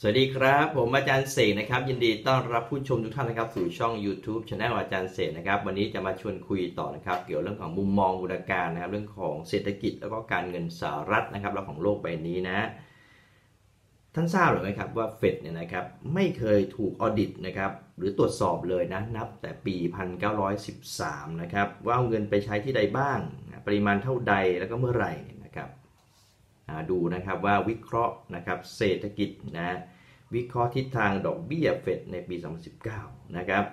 สวัสดีครับ ผมอาจารย์เสกนะครับ ยินดีต้อนรับผู้ชมทุกท่านนะครับสู่ช่อง YouTube c h anel อาจารย์เสกนะครับ วันนี้จะมาชวนคุยต่อนะครับ เกี่ยวเรื่องของมุมมองบูรการนะครับ เรื่องของเศรษฐกิจแล้วก็การเงินสหรัฐนะครับแล้วของโลกใบนี้นะ ท่านทราบหรือไม่ครับว่าเฟดเนี่ยนะครับไม่เคยถูกออดิตนะครับหรือตรวจสอบเลยนะนับแต่ปี 1913 นะครับว่าเอาเงินไปใช้ที่ใดบ้าง ปริมาณเท่าใดแล้วก็เมื่อไหร่นะครับ ดูนะครับว่าวิเคราะห์นะครับเศรษฐกิจนะวิเคราะห์ทิศทางดอกเบี้ยเฟดในปี 2019 นะครับ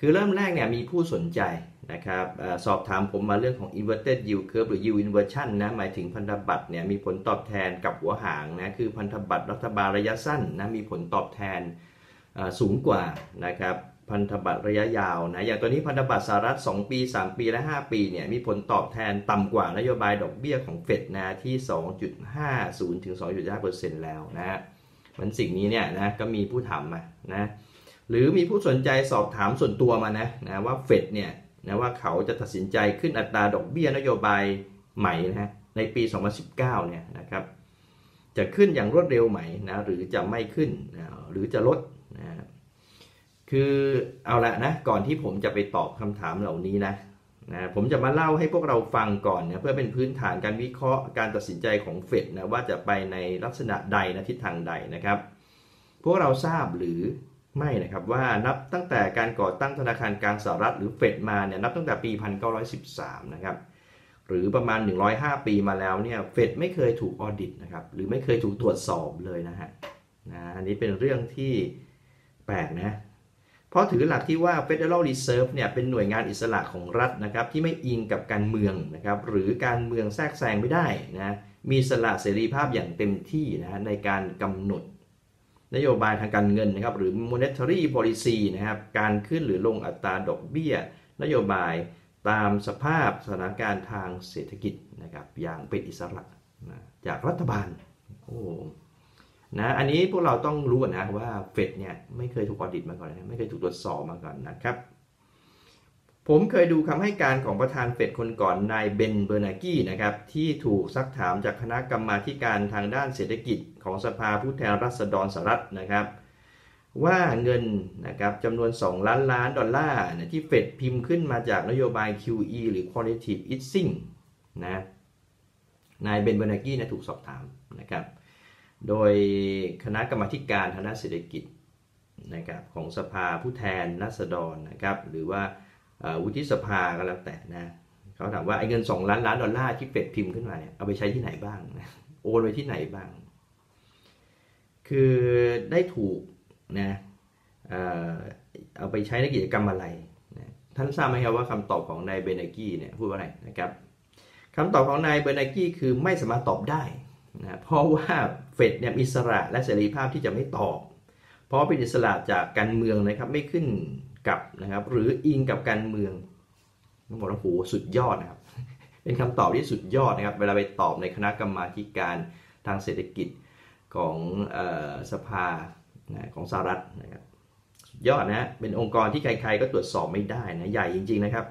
คือเริ่มแรกเนี่ยมีผู้สนใจนะครับอสอบถามผมมาเรื่องของ inverted yield curve หรือ yield inversion นะหมายถึงพันธบัตรเนี่ยมีผลตอบแทนกับหัวหางนะคือพันธบัตรรัฐบาลระยะสั้นนะมีผลตอบแทนสูงกว่านะครับ พันธบัตรระยะยาวนะอย่างตัวนี้พันธบัตรสหรัฐ 2 ปี 3 ปีและ 5 ปีเนี่ยมีผลตอบแทนต่ำกว่านโยบายดอกเบี้ยของเฟดนะที่ 2.50ถึง2.5%แล้วนะมันสิ่งนี้เนี่ยนะก็มีผู้ถามมานะหรือมีผู้สนใจสอบถามส่วนตัวมานะนะว่าเฟดเนี่ยนะว่าเขาจะตัดสินใจขึ้นอัตราดอกเบี้ยนโยบายใหม่นะในปี 2019 เนี่ยนะครับจะขึ้นอย่างรวดเร็วไหมนะหรือจะไม่ขึ้นนะหรือจะลด คือเอาละนะก่อนที่ผมจะไปตอบคำถามเหล่านี้นะนะผมจะมาเล่าให้พวกเราฟังก่อนนะเพื่อเป็นพื้นฐานการวิเคราะห์การตัดสินใจของเฟดนะว่าจะไปในลักษณะใดนะทิศทางใดนะครับ พวกเราทราบหรือไม่นะครับว่านับตั้งแต่การก่อตั้งธนาคารกลางสหรัฐหรือเฟดมาเนี่ยนับตั้งแต่ปี 1913 นะครับหรือประมาณ 105 ปีมาแล้วเนี่ยเฟดไม่เคยถูกออดิตนะครับหรือไม่เคยถูกตรวจสอบเลยนะฮะนะอันนี้เป็นเรื่องที่แปลกนะ เพราะถือหลักที่ว่า Federal Reserve เนี่ยเป็นหน่วยงานอิสระของรัฐนะครับที่ไม่อิงกับการเมืองนะครับหรือการเมืองแทรกแซงไม่ได้นะมีสละเสรีภาพอย่างเต็มที่นะในการกำหนด นโยบายทางการเงินนะครับหรือ monetary policy นะครับการขึ้นหรือลงอัตราดอกเบี้ย นโยบายตามสภาพสถานการณ์ทางเศรษฐกิจนะครับอย่างเป็นอิสระนะจากรัฐบาลโอ้ นะอันนี้พวกเราต้องรู้นะว่าเฟดเนี่ยไม่เคยถูกออดิตมาก่อนนะไม่เคยถูกตรวจสอบมาก่อนนะครับ ผมเคยดูคำให้การของประธานเฟดคนก่อนนายเบนเบอร์นากี้นะครับที่ถูกซักถามจากคณะกรรมาการทางด้านเศรษฐกิจของสภาผู้แทนราษฎรสหรัฐนะครับว่าเงินนะครับจำนวน 2 ล้านล้านดอลลาร์ที่เฟดพิมพ์ขึ้นมาจากนโยบาย QE หรือ quantitative easing นะนายเบนเบอร์นากี้นะถูกสอบถามนะครับ โดยคณะกรรมการทางด้านเศรษฐกิจนะครับของสภาผู้แทนราษฎรนะครับหรือว่าวุฒิสภาก็แล้วแต่นะเขาถามว่าไอ้เงิน 2 ล้านล้านดอลลาร์ที่เฟดพิมพ์ขึ้นมาเนี่ยเอาไปใช้ที่ไหนบ้าง โอนไปที่ไหนบ้าง คือได้ถูกนะเอาไปใช้ในกิจกรรมอะไรนะท่านทราบไหมครับว่าคำตอบของนายเบเนกี้เนี่ยพูดว่าอะไรนะครับคำตอบของนายเบเนกี้คือไม่สามารถตอบได้นะเพราะว่า เฟดเนี่ยมีอิสระและเสรีภาพที่จะไม่ตอบ เพราะเป็นอิสระจากการเมืองนะครับไม่ขึ้นกับนะครับหรืออิงกับการเมืองต้องบอกว่าโหสุดยอดนะครับ เป็นคำตอบที่สุดยอดนะครับ เวลาไปตอบในคณะกรรมาการทางเศรษฐกิจของสภาของสหรัฐนะครับสุดยอดนะเป็นองค์กรที่ใครๆก็ตรวจสอบไม่ได้นะใหญ่จริง ๆนะครับ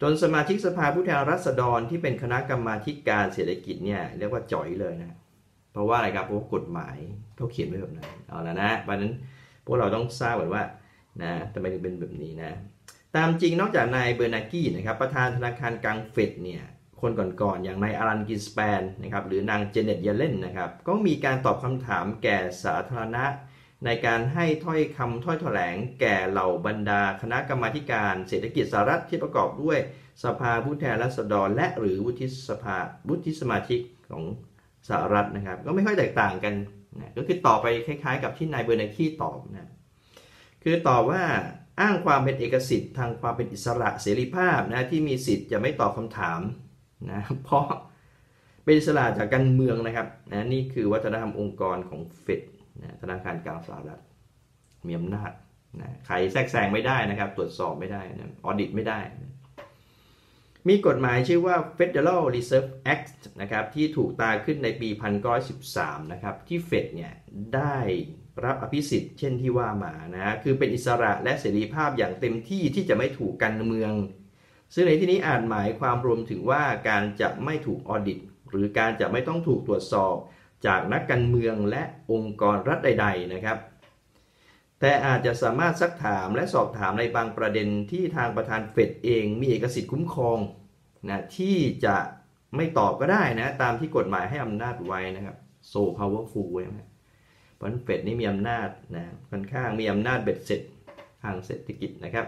จนสมาชิกสภาผู้แทนราษฎรที่เป็นคณะกรรมาการเศรษฐกิจเนี่ยเรียกว่าจ่อยเลยนะ เพราะว่าอะไรครับเพราะว่ากฎหมายเขาเขียนไว้แบบนั้นเอาละนะเพราะนั้นพวกเราต้องทราบก่อนว่านะทำไมถึงเป็นแบบนี้นะ ตามจริงนอกจากนายเบอร์นากี้นะครับประธานธนาคารกลางเฟดเนี่ยคนก่อนๆอย่างนายอารันกินสแปนนะครับหรือนางเจเน็ตเยเลนนะครับก็มีการตอบคำถามแก่สาธารณะ ในการให้ถ้อยคำถ้อยแถลงแก่เหล่าบรรดาคณะกรรมาการเศรษฐกิจสหรัฐที่ประกอบด้วยสภาผู้แทนราษฎรและหรือวุฒิสภาวุฒิสมาชิกของ สหรัฐนะครับ ก็ไม่ค่อยแตกต่างกันนะก็คือตอบไปคล้ายๆ กับที่นายเบอร์นาคีตอบนะคือตอบว่าอ้างความเป็นเอกสิทธิ์ทางความเป็นอิสระเสรีภาพนะที่มีสิทธิ์จะไม่ตอบคำถามนะเพราะเป็นอิสระจากการเมืองนะครับนะนี่คือวัฒนธรรมองค์กรของเฟดนะธนาคารกลางสหรัฐมีอำนาจนะใครแทรกแซงไม่ได้นะครับ ตรวจสอบไม่ได้นะออดิตไม่ได้นะ มีกฎหมายชื่อว่า Federal Reserve Act นะครับที่ถูกตาขึ้นในปี 1913 นะครับที่เฟดเนี่ยได้รับอภิสิทธิ์เช่นที่ว่ามานะคือเป็นอิสระและเสรีภาพอย่างเต็มที่ที่จะไม่ถูกการเมือง ซึ่งในที่นี้อ่าจหมายความรวมถึงว่าการจะไม่ถูกออดิต หรือการจะไม่ต้องถูกตรวจสอบจากนักการเมืองและองค์กรรัฐใด ๆ นะครับ แต่อาจจะสามารถซักถามและสอบถามในบางประเด็นที่ทางประธานเฟดเองมีเอกสิทธิ์คุ้มครองนะที่จะไม่ตอบก็ได้นะ ตามที่กฎหมายให้อำนาจไว้นะครับ so powerful นะเพราะเฟดนี่มีอำนาจนะค่อนข้างมีอำนาจเบ็ดเสร็จทางเศรษฐกิจนะครับ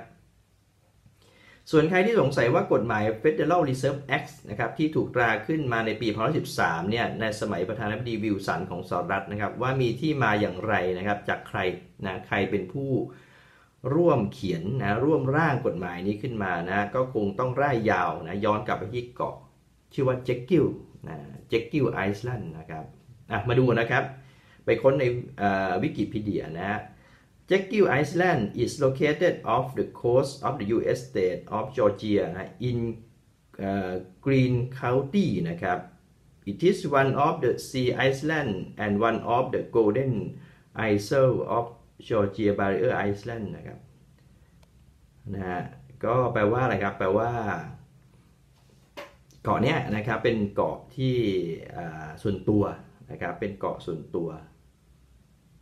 ส่วนใครที่สงสัยว่ากฎหมาย Federal Reserve Act นะครับที่ถูกตราขึ้นมาในปี 2013 เนี่ยในสมัยประธานาธิบดีวิลสันของสหรัฐนะครับว่ามีที่มาอย่างไรนะครับจากใครนะใครเป็นผู้ร่วมเขียนนะร่วมร่างกฎหมายนี้ขึ้นมานะก็คงต้องร่ายยาวนะย้อนกลับไปที่เกาะชื่อว่าเจคกิลนะเจคกิลไอซ์แลนด์นะครับมาดูนะครับ ไปค้นในวิกิพีเดียนะ Jekyll Island is located off the coast of the U.S. state of Georgia นะ in uh, Greene County นะครับ It is one of the Sea Island and one of the Golden Isle of Georgia Barrier Island นะครับนะฮะก็แปลว่าอะไรครับ แปลว่า เกาะเนี้ยนะครับ เป็นเกาะที่ส่วนตัวนะครับ เป็นเกาะส่วนตัว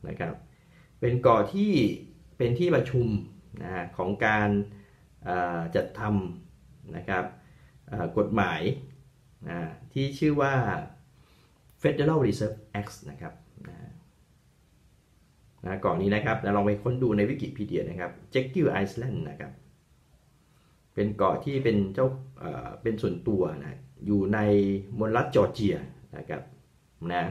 นะครับ เป็นเกาะที่เป็นที่ประชุมนะของการจัดทำนะครับกฎหมายนะที่ชื่อว่า Federal Reserve Act นะครับนะนะเกาะนี้นะครับลองไปค้นดูในวิกิพีเดียนะครับ Jekyll Island นะครับ เป็นเกาะที่เป็นเจ้าเป็นส่วนตัวนะอยู่ในมลรัฐจอร์เจียนะครับนะ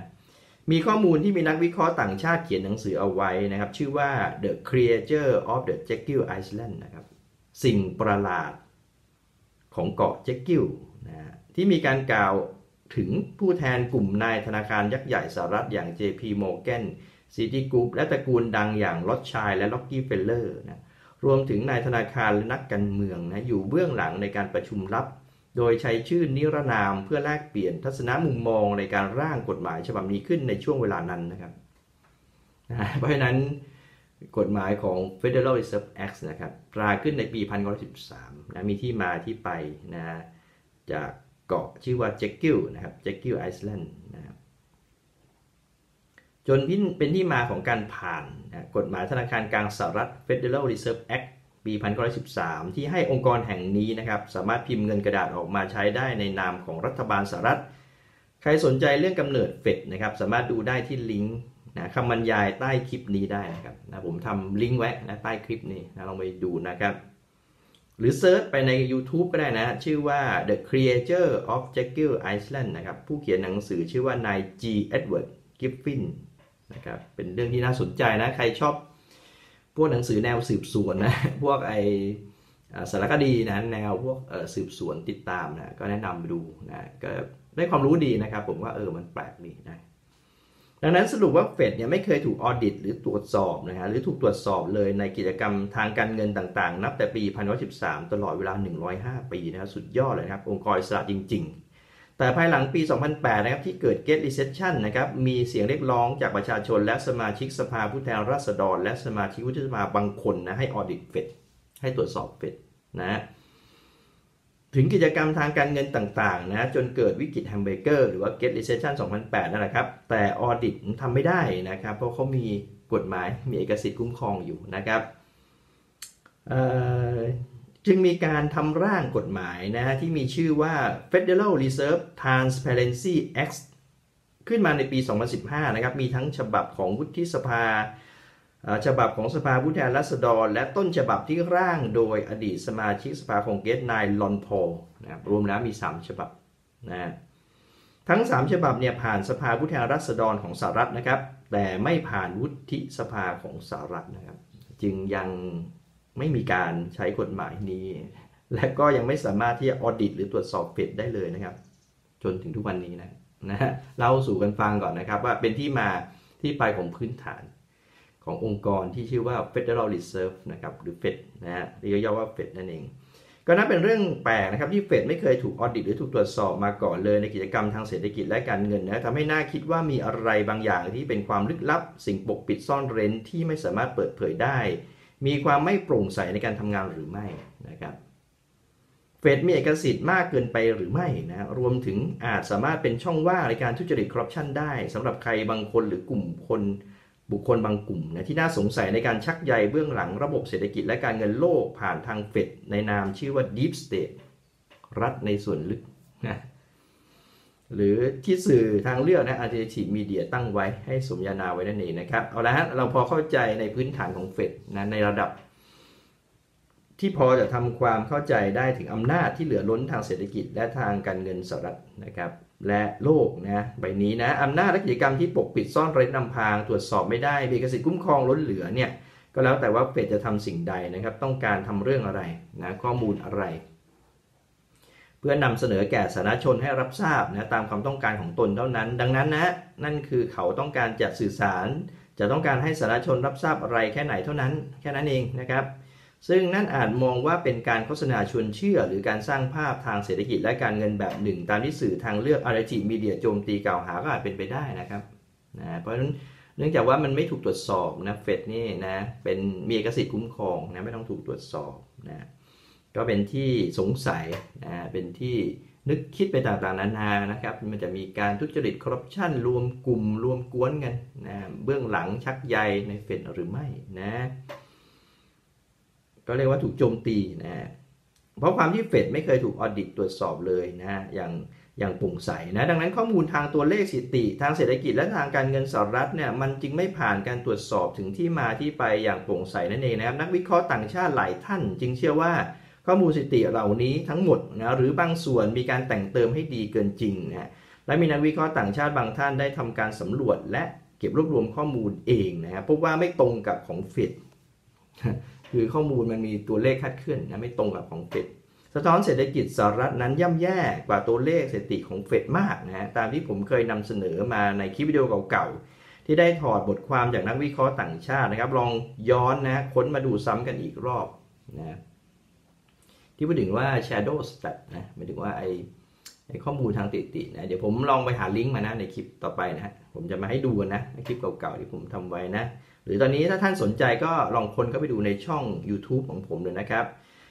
มีข้อมูลที่มีนักวิเคราะห์ต่างชาติเขียนหนังสือเอาไว้นะครับ ชื่อว่า The Creature of the Jekyll Island นะครับ สิ่งประหลาดของเกาะเจ k กิลนะที่มีการกล่าวถึงผู้แทนกลุ่มนายธนาคารยักษ์ใหญ่สหรัฐอย่าง JP Morgan Citigroup และตระกูลดังอย่าง Rothschild และ Rockefeller นะรวมถึงนายธนาคารและนักการเมืองนะอยู่เบื้องหลังในการประชุมลับ โดยใช้ชื่อนิรนามเพื่อแลกเปลี่ยนทัศนมุมมองในการร่างกฎหมายฉบับนี้ขึ้นในช่วงเวลานั้นนะครับเพราะฉะนั้นกฎหมายของ Federal Reserve Act นะครับตราขึ้นในปี1913นะมีที่มาที่ไปนะจากเกาะชื่อว่าเจ k กิลนะครับเจ k กิลไอซ์แลนด์นะครับจนเป็นที่มาของการผ่านนะกฎหมายธนาคารกลางสหรัฐ Federal Reserve Act ปี 1913 ที่ให้องค์กรแห่งนี้นะครับสามารถพิมพ์เงินกระดาษออกมาใช้ได้ในนามของรัฐบาลสหรัฐ ใครสนใจเรื่องกำเนิดเฟดนะครับสามารถดูได้ที่ลิงก์นะคำบรรยายใต้คลิปนี้ได้นะครับนะผมทำลิงก์ไว้นะใต้คลิปนี้นะลองไปดูนะครับ หรือเซิร์ชไปใน YouTube ก็ได้นะ ชื่อว่า The Creator of Jekyll Island นะครับผู้เขียนหนังสือชื่อว่านาย G. Edward Giffin นะครับเป็นเรื่องที่น่าสนใจนะ ใครชอบ พวกหนังสือแนวสืบสวนนะพวกไอสารคดีนะแนวพวกสืบสวนติดตามนะก็แนะนำไปดูนะก็ได้ความรู้ดีนะครับ ผมว่าเออมันแปลกดีนะดังนั้นสรุปว่าเฟดเนี่ยไม่เคยถูกออดิต หรือตรวจสอบนะฮะหรือถูกตรวจสอบเลยในกิจกรรมทางการเงินต่างๆ นับแต่ปี 1913 ตลอดเวลา 105 ปีนะสุดยอดเลยครับ องค์กรอิสระจริง ๆ แต่ภายหลังปี 2008 นะครับที่เกิด Get Recession นะครับมีเสียงเรียกร้องจากประชาชนและสมาชิกสภาผู้แทนราษฎร และสมาชิกวุฒิสภาบางคนนะให้ออดิตเฟดให้ตรวจสอบเฟดนะถึงกิจกรรมทางการเงินต่างๆนะจนเกิดวิกฤตแฮมเบเกอร์หรือว่า Get Recession 2008 นั่นแหละครับ แต่ออดิตทำไม่ได้นะครับ เพราะเขามีกฎหมายมีเอกสิทธิ์คุ้มครองอยู่นะครับ จึงมีการทำร่างกฎหมายนะฮะที่มีชื่อว่า Federal Reserve Transparency Act ขึ้นมาในปี 2015 นะครับ มีทั้งฉบับของวุฒิสภา ฉบับของสภาผู้แทนราษฎร และต้นฉบับที่ร่างโดยอดีตสมาชิกสภาคองเกสนายลอนพอลนะครับรวมแล้วมี 3 ฉบับนะทั้ง 3 ฉบับเนี่ยผ่านสภาผู้แทนราษฎรของสหรัฐนะครับ แต่ไม่ผ่านวุฒิสภาของสหรัฐนะครับ จึงยัง ไม่มีการใช้กฎหมายนี้ และก็ยังไม่สามารถที่จะออดิตหรือตรวจสอบเฟดได้เลยนะครับ จนถึงทุกวันนี้นะนะฮะเล่าสู่กันฟังก่อนนะครับ ว่าเป็นที่มาที่ไปของพื้นฐานขององค์กรที่ชื่อว่า Federal Reserve นะครับหรือเฟดนะฮะเรียกย่อว่าเฟดนั่นเอง ก็นับเป็นเรื่องแปลกนะครับที่เฟดไม่เคยถูกออดิตหรือถูกตรวจสอบมาก่อนเลยในกิจกรรมทางเศรษฐกิจและการเงินนะทำให้น่าคิดว่ามีอะไรบางอย่างที่เป็นความลึกลับ สิ่งปกปิดซ่อนเร้นที่ไม่สามารถเปิดเผยได้ มีความไม่โปร่งใสในการทำงานหรือไม่นะครับเฟดมีเอกสิทธิ์มากเกินไปหรือไม่นะรวมถึงอาจสามารถเป็นช่องว่างในการทุจริตคอร์รัปชันได้สำหรับใครบางคนหรือกลุ่มคนบุคคลบางกลุ่มนะที่น่าสงสัยในการชักใยเบื้องหลังระบบเศรษฐกิจและการเงินโลกผ่านทางเฟดในนามชื่อว่า Deep State รัฐในส่วนลึกนะ หรือที่สื่อทางเลือกนะ Alternative Media ตั้งไว้ให้สมญานาไว้นั่นเองนะครับ เอาละฮะเราพอเข้าใจในพื้นฐานของเฟดนะในระดับ ที่พอจะทำความเข้าใจได้ถึงอำนาจที่เหลือล้นทางเศรษฐกิจและทางการเงินสหรัฐนะครับและโลกนะใบนี้นะอำนาจและกิจกรรมที่ปกปิดซ่อนเร้นนำพางตรวจสอบไม่ได้มีกสิทธิ์คุ้มครองล้นเหลือเนี่ยก็แล้วแต่ว่าเฟดจะทำสิ่งใดนะครับ ต้องการทำเรื่องอะไรนะข้อมูลอะไร เพื่อนำเสนอแก่สาธารณชนให้รับทราบนะตามความต้องการของตนเท่านั้น ดังนั้นนะนั่นคือเขาต้องการจะสื่อสาร จะต้องการให้สาธารณชนรับทราบอะไรแค่ไหนเท่านั้น แค่นั้นเองนะครับ ซึ่งนั่นอาจมองว่าเป็นการโฆษณาชวนเชื่อ หรือการสร้างภาพทางเศรษฐกิจและการเงินแบบหนึ่ง ตามที่สื่อทางเลือกอะไรจีมีเดียโจมตีกล่าวหาก็อาจเป็นไปได้นะครับนะเพราะฉะนั้นเนื่องจากว่ามันไม่ถูกตรวจสอบนะเฟดนี่นะเป็นมีเอกสิทธิ์คุ้มครองนะไม่ต้องถูกตรวจสอบนะ ก็เป็นที่สงสัยนะเป็นที่นึกคิดไปต่างๆ นานานะครับ มันจะมีการทุจริตคอร์รัปชันรวมกลุ่มรวมกวนกันนะเบื้องหลังชักใยในเฟดหรือไม่นะก็เรียกว่าถูกโจมตีนะเพราะความที่เฟดไม่เคยถูกออดิตตรวจสอบเลยนะอย่างอย่างโปร่งใสนะดังนั้นข้อมูลทางตัวเลขสถิติ ทางเศรษฐกิจและทางการเงินสหรัฐเนี่ยมันจึงไม่ผ่านการตรวจสอบถึงที่มาที่ไปอย่างโปร่งใสนั่นเองนะครับนักวิเคราะห์ต่างชาติหลายท่าน จึงเชื่อว่า ข้อมูลสถิติเหล่านี้ทั้งหมดนะหรือบางส่วนมีการแต่งเติมให้ดีเกินจริงนะและมีนักวิเคราะห์ต่างชาติบางท่านได้ทำการสำรวจ และเก็บรวบรวมข้อมูลเองนะครับพบว่าไม่ตรงกับของเฟดคือข้อมูลมันมีตัวเลขคาดเคลื่อนนะไม่ตรงกับของเฟดสะท้อนเศรษฐกิจสหรัฐนั้นย่ำแย่กว่าตัวเลขสถิติของเฟดมากนะฮะตามที่ผมเคยนำเสนอมาในคลิปวิดีโอเก่าๆ ที่ได้ถอดบทความจากนักวิเคราะห์ต่างชาตินะครับ ลองย้อนนะค้นมาดูซ้ำกันอีกรอบนะ ที่พูดถึงว่า shadow stat นะหมายถึงว่าไอไอข้อมูลทางติตินะเดี๋ยวผมลองไปหาลิงก์มานะในคลิปต่อไปนะฮะผมจะมาให้ดูนะในคลิปเก่าๆที่ผมทำไว้นะ หรือตอนนี้ถ้าท่านสนใจก็ลองคนเข้าไปดูในช่อง YouTube ของผมเลยนะครับ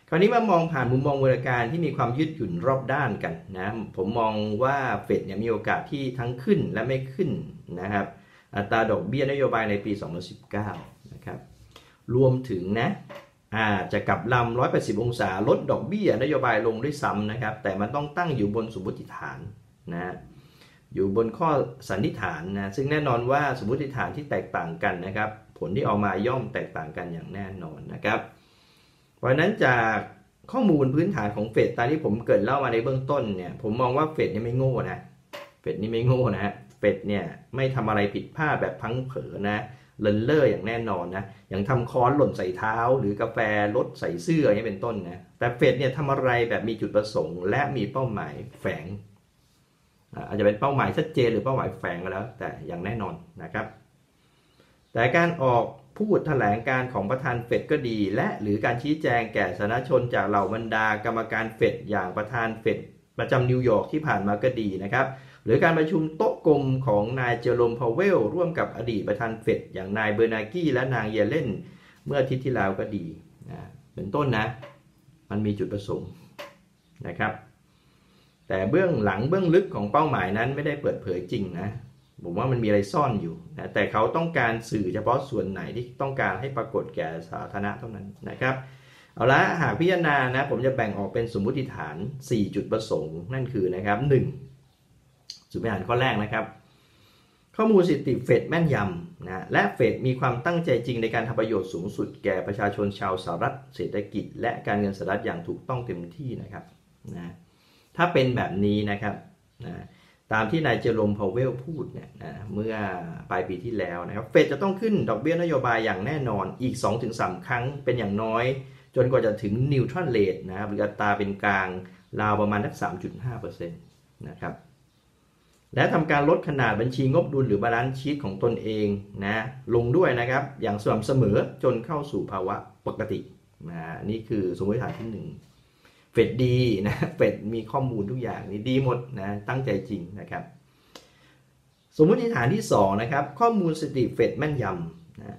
คราวนี้มามองผ่านมุมมองบริการที่มีความยืดหยุ่นรอบด้านกันนะผมมองว่าเฟดเนี่ยมีโอกาสที่ทั้งขึ้นและไม่ขึ้นนะครับอัตราดอกเบี้ยนโยบายในปี 2019 นะครับรวมถึงนะ อาจจะกลับลำ 180 องศา ลดดอกเบี้ยนโยบายลงด้วยซ้ำนะครับ แต่มันต้องตั้งอยู่บนสมมติฐานนะอยู่บนข้อสันนิษฐานนะ ซึ่งแน่นอนว่าสมมติฐานที่แตกต่างกันนะครับ ผลที่ออกมาย่อมแตกต่างกันอย่างแน่นอนนะครับ เพราะนั้นจากข้อมูลพื้นฐานของเฟดตามที่ผมเกิดเล่ามาในเบื้องต้นเนี่ย ผมมองว่าเฟดนี่ไม่โง่นะ เฟดนี่ไม่โง่นะเฟดเนี่ยไม่ทำอะไรผิดพลาดแบบพังเผลอนะ เลินเลอร์อย่างแน่นอนนะอย่างทำค้อนหล่นใส่เท้า หรือกาแฟลดใส่เสื้ออย่างนี้เป็นต้นนะแต่เฟดเนี่ยทำอะไรแบบมีจุดประสงค์ และมีเป้าหมายแฝงอาจจะเป็นเป้าหมายชัดเจนหรือเป้าหมายแฝงก็แล้ว แต่อย่างแน่นอนนะครับ แต่การออกพูดแถลงการของประธานเฟดก็ดี และหรือการชี้แจงแก่สาธารณชนจากเหล่าบรรดากรรมการเฟดอย่างประธานเฟดประจำนิวยอร์กที่ผ่านมาก็ดีนะครับ หรือการประชุมโต๊ะกลมของนายเจอร์โรมพาวเวล ร่วมกับอดีตประธานเฟดอย่างนายเบอร์นากี้และนางเยเลนเมื่ออาทิตย์ที่แล้วก็ดีนะเป็นต้นนะ มันมีจุดประสงค์นะครับ แต่เบื้องหลังเบื้องลึกของเป้าหมายนั้นไม่ได้เปิดเผยจริงนะผมว่ามันมีอะไรซ่อนอยู่นะแต่เขาต้องการสื่อเฉพาะส่วนไหนที่ต้องการให้ปรากฏแก่สาธารณะเท่านั้นนะครับเอาละหากพิจารณานะผมจะแบ่งออกเป็นสมมุติฐาน 4 จุดประสงค์นั่นคือนะครับ 1 สุดไปอ่านข้อแรกนะครับ ข้อมูลสถิติเฟดแม่นยำนะและเฟดมีความตั้งใจจริงในการทำประโยชน์สูงสุดแก่ประชาชนชาวสหรัฐเศรษฐกิจ และการเงินสหรัฐอย่างถูกต้องเต็มที่นะครับนะถ้าเป็นแบบนี้นะครับนะตามที่นายเจอร์โรมพาวเวลพูดเนี่ยนะเมื่อปลายปีที่แล้วนะครับเฟดจะต้องขึ้นดอกเบี้ยนโยบายอย่างแน่นอนอีก 2-3 ครั้งเป็นอย่างน้อย จนกว่าจะถึงนิวทรัลเลทนะครับหรืออัตราเป็นกลางราวประมาณสัก3.5%นะครับ และทำการลดขนาดบัญชีงบดุลหรือบาลานซ์ชีตของตนเองนะลงด้วยนะครับ อย่างสม่ำเสมอจนเข้าสู่ภาวะปกตินะนี่คือสมมติฐานที่1เฟดดีนะเฟดมีข้อมูลทุกอย่างนี่ดีหมดนะตั้งใจจริงนะครับ สมมติฐานที่2นะครับข้อมูลสถิติเฟดแม่นยำนะ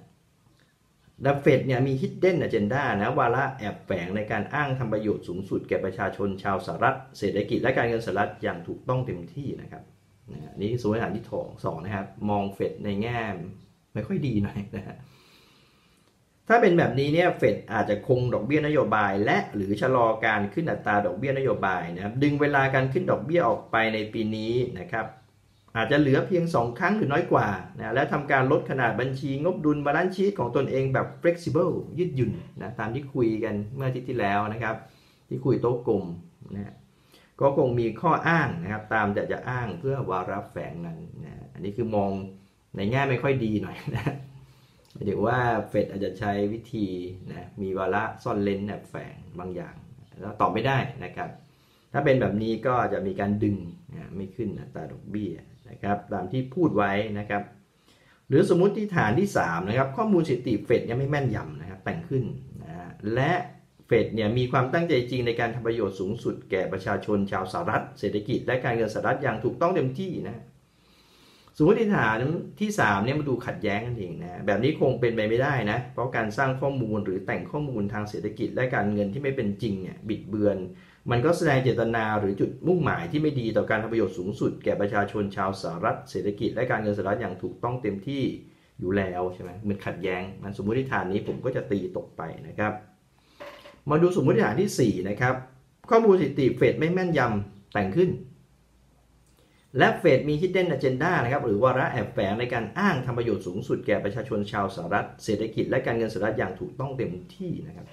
ดับเฟดเนี่ยมี hidden agenda นะวาระแอบแฝงในการอ้างทำประโยชน์สูงสุดแก่ประชาชนชาวสหรัฐเศรษฐกิจและการเงินสหรัฐอย่างถูกต้องเต็มที่นะครับ นะนี่สมมติฐานที่สองนะครับ มองเฟดในแง่ไม่ค่อยดีหน่อยนะฮะถ้าเป็นแบบนี้เนี่ยเฟดอาจจะคงดอกเบี้ยนโยบาย และหรือชะลอการขึ้นอัตราดอกเบี้ยนโยบายนะครับดึงเวลาการขึ้นดอกเบี้ยออกไปในปีนี้นะครับ อาจจะเหลือเพียง 2 ครั้งหรือน้อยกว่านะและทำการลดขนาดบัญชีงบดุลบาลานซ์ชีตของตนเองแบบ flexible ยืดหยุ่นนะตามที่คุยกันเมื่ออาทิตย์ที่แล้วนะครับ ที่คุยโต๊ะกลมนะ ก็คงมีข้ออ้างนะครับ ตามแต่จะอ้างเพื่อวาระแฝงนั้นนะอันนี้คือมองในแง่ไม่ค่อยดีหน่อยนะหมายถึงว่าเฟดอาจจะใช้วิธีนะมีวาระซ่อนเลนแอบแฝงบางอย่าง แล้วตอบไม่ได้นะครับ ถ้าเป็นแบบนี้ก็จะมีการดึงนะไม่ขึ้นอัตราดอกเบี้ยนะครับ ตามที่พูดไว้นะครับ หรือสมมุติฐานที่3นะครับข้อมูลสถิติเฟดยังไม่แม่นยำนะครับแต่งขึ้นนะและ เฟดเนี่ยมีความตั้งใจจริงในการทำประโยชน์สูงสุดแก่ประชาชนชาวสหรัฐ เศรษฐกิจและการเงินสหรัฐอย่างถูกต้องเต็มที่นะสมมติฐานที่3เนี่ยมาดูขัดแย้งกันเองนะแบบนี้คงเป็นไปไม่ได้นะเพราะการสร้างข้อมูลหรือแต่งข้อมูลทางเศรษฐกิจและการเงินที่ไม่เป็นจริงเนี่ยบิดเบือน มันก็แสดงเจตนาหรือจุดมุ่งหมายที่ไม่ดีต่อการทำประโยชน์สูงสุด แก่ประชาชนชาวสหรัฐเศรษฐกิจและการเงินสหรัฐอย่างถูกต้องเต็มที่อยู่แล้วใช่ไหมมันขัดแย้งมันสมมติฐานนี้ผมก็จะตีตกไปนะครับ มาดูสมมติฐานที่ 4 นะครับ ข้อมูลสถิติเฟดไม่แม่นยำแต่งขึ้น และเฟดมี hidden agenda นะครับ หรือวาระแอบแฝงในการอ้างทำประโยชน์สูงสุดแก่ประชาชนชาวสหรัฐ เศรษฐกิจและการเงินสหรัฐอย่างถูกต้องเต็มที่นะครับ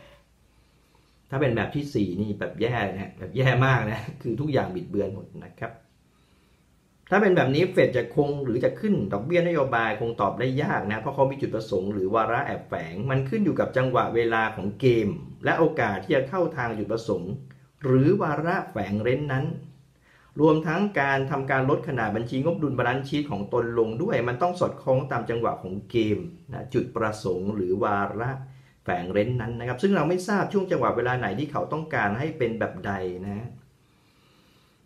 ถ้าเป็นแบบที่ 4 นี่แบบแย่นะแบบแย่มากนะ คือทุกอย่างบิดเบือนหมดนะครับ ถ้าเป็นแบบนี้เฟดจะคงหรือจะขึ้นดอกเบี้ยนโยบายคงตอบได้ยากนะ เพราะเขามีจุดประสงค์หรือวาระแอบแฝง มันขึ้นอยู่กับจังหวะเวลาของเกม และโอกาสที่จะเข้าทางจุดประสงค์ หรือวาระแฝงเร้นนั้น รวมทั้งการทำการลดขนาดบัญชีงบดุลบาลานซ์ชีตของตนลงด้วย มันต้องสอดคล้องตามจังหวะของเกมนะจุดประสงค์ หรือวาระแฝงเร้นนั้นนะครับ ซึ่งเราไม่ทราบช่วงจังหวะเวลาไหนที่เขาต้องการให้เป็นแบบใดนะ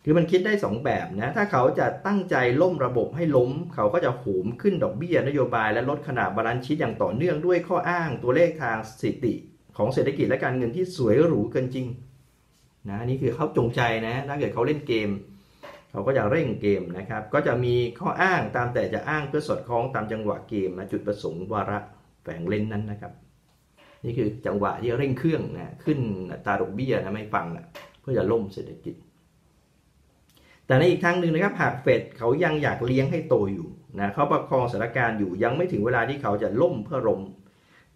คือมันคิดได้ 2 แบบนะ ถ้าเขาจะตั้งใจล่มระบบให้ล้ม เขาก็จะโหมขึ้นดอกเบี้ยนโยบายและลดขนาดบาลานซ์ชีตอย่างต่อเนื่องด้วยข้ออ้างตัวเลขทางสถิติ ของเศรษฐกิจและการเงินที่สวยหรูเกินจริงนะนี่คือเขาจงใจนะ ถ้าเกิดเขาเล่นเกม เขาก็จะเร่งเกมนะครับ ก็จะมีข้ออ้างตามแต่จะอ้างเพื่อสอดคล้องตามจังหวะเกมนะจุดประสงค์วาระแฝงเล่นนั้นนะครับ นี่คือจังหวะที่เร่งเครื่องนะขึ้นตาดอกเบี้ยนะไม่ฟังนะเพื่อจะล่มเศรษฐกิจ แต่ในอีกทางหนึ่งนะครับหากเฟดเขายังอยากเลี้ยงให้โตอยู่นะเขาประคองสถานการณ์อยู่ยังไม่ถึงเวลาที่เขาจะล่มเพื่อลม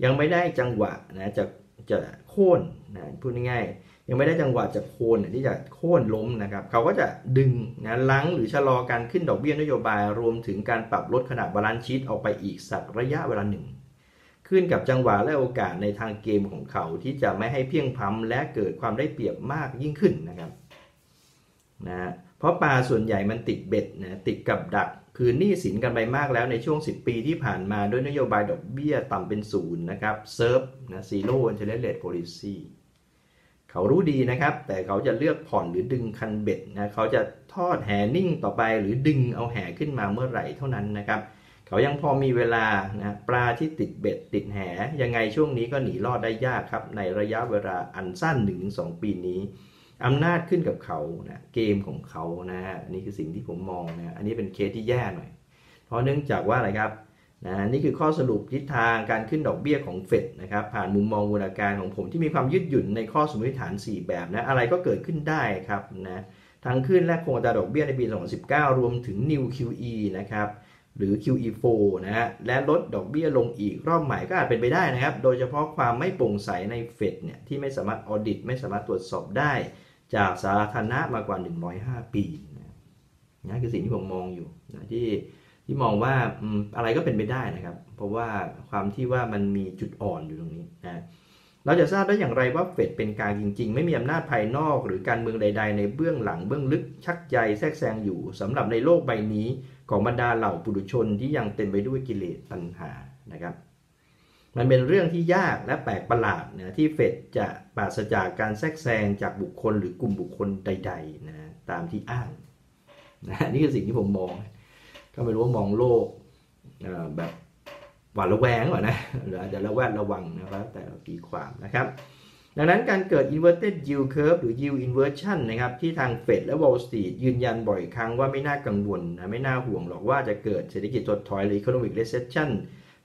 ยังไม่ได้จังหวะนะจะจะโค่นนะพูดง่ายๆยังไม่ได้จังหวะจะโค่นที่จะโค่นล้มนะครับ เขาก็จะดึงนะลังหรือชะลอการขึ้นดอกเบี้ยนโยบาย รวมถึงการปรับลดขนาดบาลานซ์ชีตออกไปอีกสักระยะเวลาหนึ่ง ขึ้นกับจังหวะและโอกาสในทางเกมของเขาที่จะไม่ให้เพียงพ้ำและเกิดความได้เปรียบมากยิ่งขึ้นนะครับนะ เพราะปลาส่วนใหญ่มันติดเบ็ดนะติดกับดัก คือหนี้สินกันไปมากแล้วในช่วง 10 ปีที่ผ่านมาด้วยนโยบายดอกเบี้ยต่ำเป็นศูนย์นะครับเซิร์ฟนะซีโร่อินเทอร์เน็ตเรทโพลิซีเขารู้ดีนะครับ แต่เขาจะเลือกผ่อนหรือดึงคันเบ็ดนะเขาจะทอดแหนิ่งต่อไปหรือดึงเอาแหขึ้นมาเมื่อไหร่เท่านั้นนะครับเขายังพอมีเวลานะปลาที่ติดเบ็ดติดแหยังไงช่วงนี้ก็หนีรอดได้ยากครับ ในระยะเวลาอันสั้น1-2ปีนี้ อำนาจขึ้นกับเขานะเกมของเขานะอันนี้คือสิ่งที่ผมมองนะอันนี้เป็นเคสที่แย่หน่อย เพราะเนื่องจากว่าอะไรครับนะนี่คือข้อสรุปทิศทางการขึ้นดอกเบี้ยของเฟดนะครับผ่านมุมมองบูรการของผมที่มีความยืดหยุ่นในข้อสมมติฐาน 4 แบบนะอะไรก็เกิดขึ้นได้ครับนะทางขึ้นและคงอัตราดอกเบี้ยในปี 2019 รวมถึง New QE นะครับหรือ QE4 นะฮะและลดดอกเบี้ยลงอีกรอบใหม่ก็อาจเป็นไปได้นะครับ โดยเฉพาะความไม่โปร่งใสในเฟดเนี่ยที่ไม่สามารถออดิตไม่สามารถตรวจสอบได้ จากสาธารณะมากว่า 105 ปีนะนี่คือสิ่งที่ผมมองอยู่นะที่ที่มองว่าอะไรก็เป็นไปได้นะครับ เพราะว่าความที่ว่ามันมีจุดอ่อนอยู่ตรงนี้นะเราจะทราบได้อย่างไรว่าเฟดเป็นกลางจริง ๆ ไม่มีอำนาจภายนอกหรือการเมืองใด ๆ ในเบื้องหลังเบื้องลึกชักใยแทรกแซงอยู่สำหรับในโลกใบนี้ของบรรดาเหล่าปุถุชนที่ยังเต็มไปด้วยกิเลสตัณหานะครับ มันเป็นเรื่องที่ยากและแปลกประหลาดนะที่เฟดจะปราศจากการแทรกแซงจากบุคคลหรือกลุ่มบุคคลใดๆนะตามที่อ้างนะนี่คือสิ่งที่ผมมอง ก็ไม่รู้ว่ามองโลกแบบหวาดระแวงก่อนนะหรืออาจจะระแวดระวังนะครับแต่เราตีความนะครับ ดังนั้นการเกิด inverted yield curve หรือ yield inversion นะครับที่ทางเฟดและ Wall Street ยืนยันบ่อยครั้งว่าไม่น่ากังวลนะไม่น่าห่วงหรอกว่าจะเกิดเศรษฐกิจถดถอยหรือ economic recession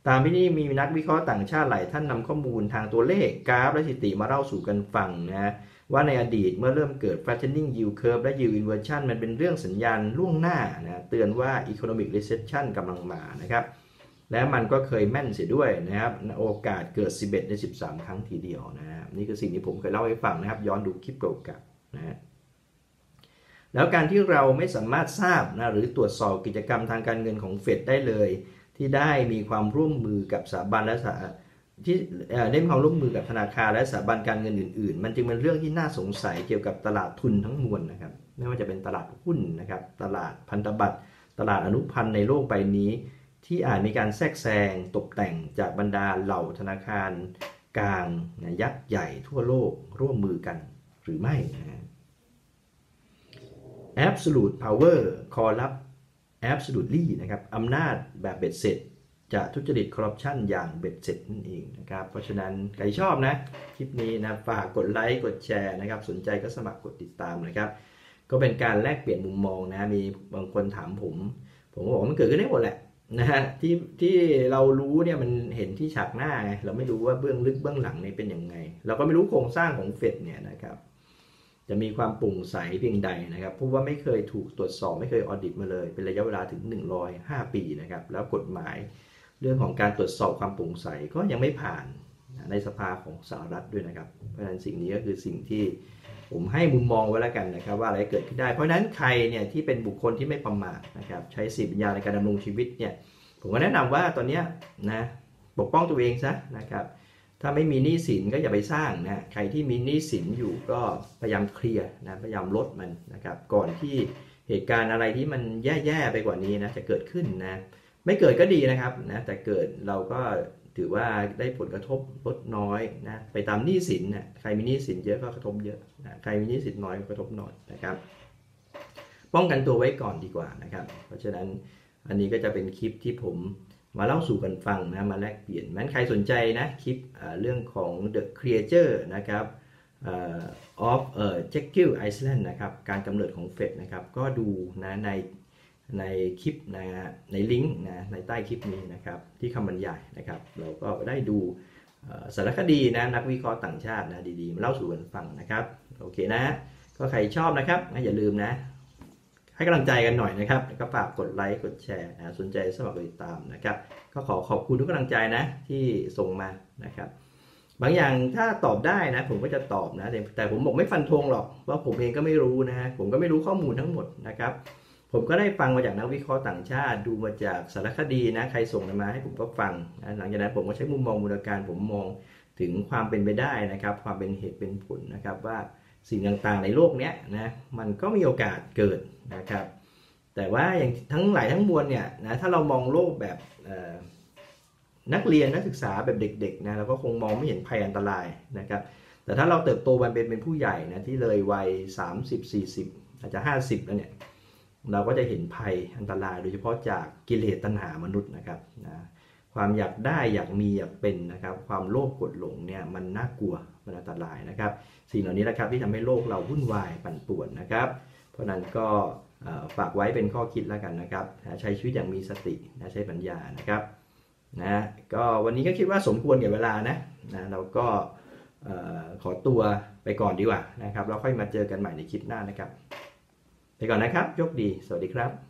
ตามที่นี่มีนักวิเคราะห์ต่างชาติหลายท่านนำข้อมูลทางตัวเลขกราฟและสถิติมาเล่าสู่กันฟังนะว่าในอดีตเมื่อเริ่มเกิด flattening yield curve และ yield inversion มันเป็นเรื่องสัญญาณล่วงหน้านะเตือนว่า economic recession กำลังมานะครับ และมันก็เคยแม่นเสียด้วยนะครับโอกาสเกิด 11 ใน 13 ครั้งทีเดียวนะนี่คือสิ่งที่ผมเคยเล่าให้ฟังนะครับ ย้อนดูคลิปเก่าๆนะฮะแล้วการที่เราไม่สามารถทราบนะหรือตรวจสอบกิจกรรมทางการเงินของเฟดได้เลย ที่ได้มีความร่วมมือกับสถาบันและสาที่ได้มีความร่วมมือกับธนาคารและสถาบันการเงินอื่น ๆ มันจึงเป็นเรื่องที่น่าสงสัยเกี่ยวกับตลาดทุนทั้งมวลนะครับ ไม่ว่าจะเป็นตลาดหุ้นนะครับ ตลาดพันธบัตร ตลาดอนุพันธ์ในโลกใบนี้ ที่อาจมีการแทรกแซงตกแต่งจากบรรดาเหล่าธนาคารกลางยักษ์ใหญ่ทั่วโลกร่วมมือกันหรือไม่นะ absolute power corrupt absolutely นะครับอำนาจแบบเบ็ดเสร็จ จะทุจริตคอร์รัปชันอย่างเบ็ดเสร็จนั่นเองนะครับ เพราะฉะนั้นใครชอบนะ คลิปนี้นะฝากกดไลค์กดแชร์นะครับ สนใจก็สมัครกดติดตามนะครับ ก็เป็นการแลกเปลี่ยนมุมมองนะ มีบางคนถามผม ผมก็บอกมันเกิดขึ้นได้หมดแหละนะฮะที่ที่เรารู้เนี่ยมันเห็นที่ฉากหน้าไงเราไม่รู้ว่าเบื้องลึกเบื้องหลังเนี่ยเป็นยังไง เราก็ไม่รู้โครงสร้างของเฟดเนี่ยนะครับ จะมีความโปร่งใสเพียงใดนะครับเพราะว่าไม่เคยถูกตรวจสอบไม่เคยออดิตมาเลย เป็นระยะเวลาถึง 105 ปีนะครับแล้วกฎหมายเรื่องของการตรวจสอบความโปร่งใสก็ยังไม่ผ่านในสภาของสหรัฐด้วยนะครับ เพราะฉะนั้นสิ่งนี้ก็คือสิ่งที่ผมให้มุมมองไว้แล้วกันนะครับ ว่าอะไรเกิดขึ้นได้ เพราะฉะนั้นใครเนี่ยที่เป็นบุคคลที่ไม่ประมาทนะครับใช้สิปัญญาในการดำรงชีวิตเนี่ยผมก็แนะนำว่าตอนนี้นะปกป้องตัวเองซะนะครับ ถ้าไม่มีหนี้สินก็อย่าไปสร้างนะใครที่มีหนี้สินอยู่ก็พยายามเคลียร์นะพยายามลดมันนะครับก่อนที่เหตุการณ์อะไรที่มันแย่ๆไปกว่านี้นะจะเกิดขึ้นนะไม่เกิดก็ดีนะครับนะแต่เกิดเราก็ถือว่าได้ผลกระทบลดน้อยนะไปตามหนี้สินนะใครมีหนี้สินเยอะก็กระทบเยอะนะใครมีหนี้สินน้อยก็กระทบน้อยนะครับ ป้องกันตัวไว้ก่อนดีกว่านะครับ เพราะฉะนั้นอันนี้ก็จะเป็นคลิปที่ผม มาเล่าสู่กันฟังนะมาแลกเปลี่ยนแม้นใครสนใจนะคลิปเรื่องของ The Creator นะครับ of เอ่อ Jekyll Island นะครับการกำเนิดของเฟดนะครับก็ดูนะในในคลิปนะในลิงก์นะในใต้คลิปนี้นะครับที่คำบรรยายนะครับเราก็ได้ดูสารคดีนะนักวิเคราะห์ต่างชาตินะดีๆมาเล่าสู่กันฟังนะครับโอเคนะก็ใครชอบนะครับอย่าลืมนะ ให้กำลังใจกันหน่อยนะครับแล้วก็ฝากกดไลค์กดแชร์นะสนใจสมัครติดตามนะครับ ก็ขอขอบคุณทุกกำลังใจนะที่ส่งมานะครับ บางอย่างถ้าตอบได้นะ ผมก็จะตอบนะ แต่ผมบอกไม่ฟันธงหรอกว่าผมเองก็ไม่รู้นะฮะผมก็ไม่รู้ข้อมูลทั้งหมดนะครับผมก็ได้ฟังมาจากนักวิเคราะห์ต่างชาติ ดูมาจากสารคดีนะ ใครส่งมาให้ผมก็ฟังนะหลังจากนั้นผมก็ใช้มุมมองมูลการผมมองถึงความเป็นไปได้นะครับ ความเป็นเหตุเป็นผลนะครับว่า สิ่งต่างๆในโลกนี้นะมันก็มีโอกาสเกิดนะครับ แต่ว่าอย่างทั้งหลายทั้งมวลเนี่ยนะถ้าเรามองโลกแบบนักเรียนนักศึกษาแบบเด็กๆนะเราก็คงมองไม่เห็นภัยอันตรายนะครับแต่ถ้าเราเติบโตมาเป็นเป็นผู้ใหญ่นะที่เลยวัย 30 40 อาจจะ 50 แล้วเนี่ยเราก็จะเห็นภัยอันตรายโดยเฉพาะจากกิเลสตัณหามนุษย์นะครับนะ ความอยากได้อยากมีอยากเป็นนะครับ ความโลภกดหลงเนี่ยมันน่ากลัวมันอันตรายนะครับ สิ่งเหล่านี้นะครับที่ทำให้โลกเราวุ่นวายปั่นป่วนนะครับ เพราะนั้นก็ฝากไว้เป็นข้อคิดแล้วกันนะครับใช้ชีวิตอย่างมีสติใช้ปัญญานะครับนะก็วันนี้ก็คิดว่าสมควรแก่เวลานะนะเราก็ขอตัวไปก่อนดีกว่านะครับแล้วค่อยมาเจอกันใหม่ในคลิปหน้านะครับ ไปก่อนนะครับโชคดี สวัสดีครับ